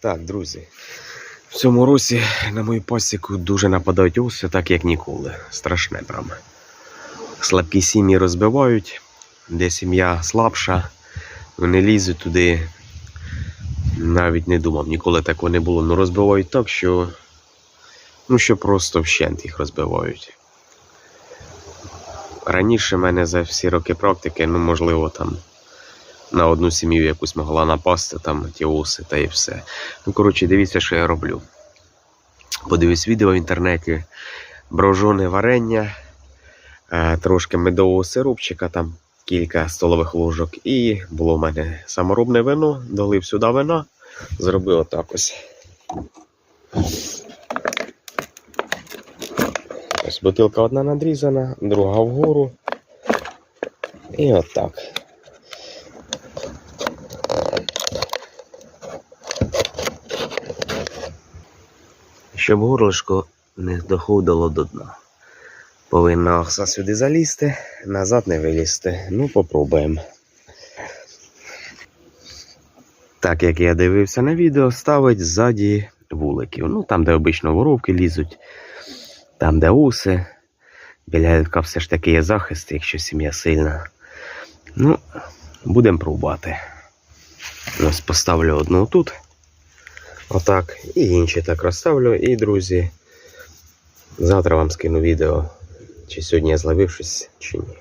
Так, друзі. В цьому році на мою пасіку дуже нападають оси, так як ніколи. Страшне прямо. Слабкі сім'ї розбивають, де сім'я слабша, вони лізуть туди. Навіть не думав, ніколи такого не було. Ну розбивають так, що. Ну, що просто вщент їх розбивають. Раніше мене за всі роки практики, ну, можливо, там на одну сім'ю якусь могла напасти, там ті оси та і все. Ну, коротше, дивіться, що я роблю. Подивись відео в інтернеті, брожоне варення, трошки медового сиропчика, там кілька столових ложок. І було в мене саморобне вино, долив сюди вина, зробив отак ось. Ось бутилка одна надрізана, друга вгору. І отак. Щоб горлишко не доходило до дна. Повинна окса сюди залізти, назад не вилізти. Ну, попробуємо. Так як я дивився на відео, ставить ззаді вуликів. Ну, там, де обично воровки лізуть, там, де уси. Біля гілка все ж таки є захист, якщо сім'я сильна. Ну, будемо пробувати. Ось поставлю одну тут. Отак. І інші так розставлю. І, друзі, завтра вам скину відео, чи сьогодні я зловив щось, чи ні.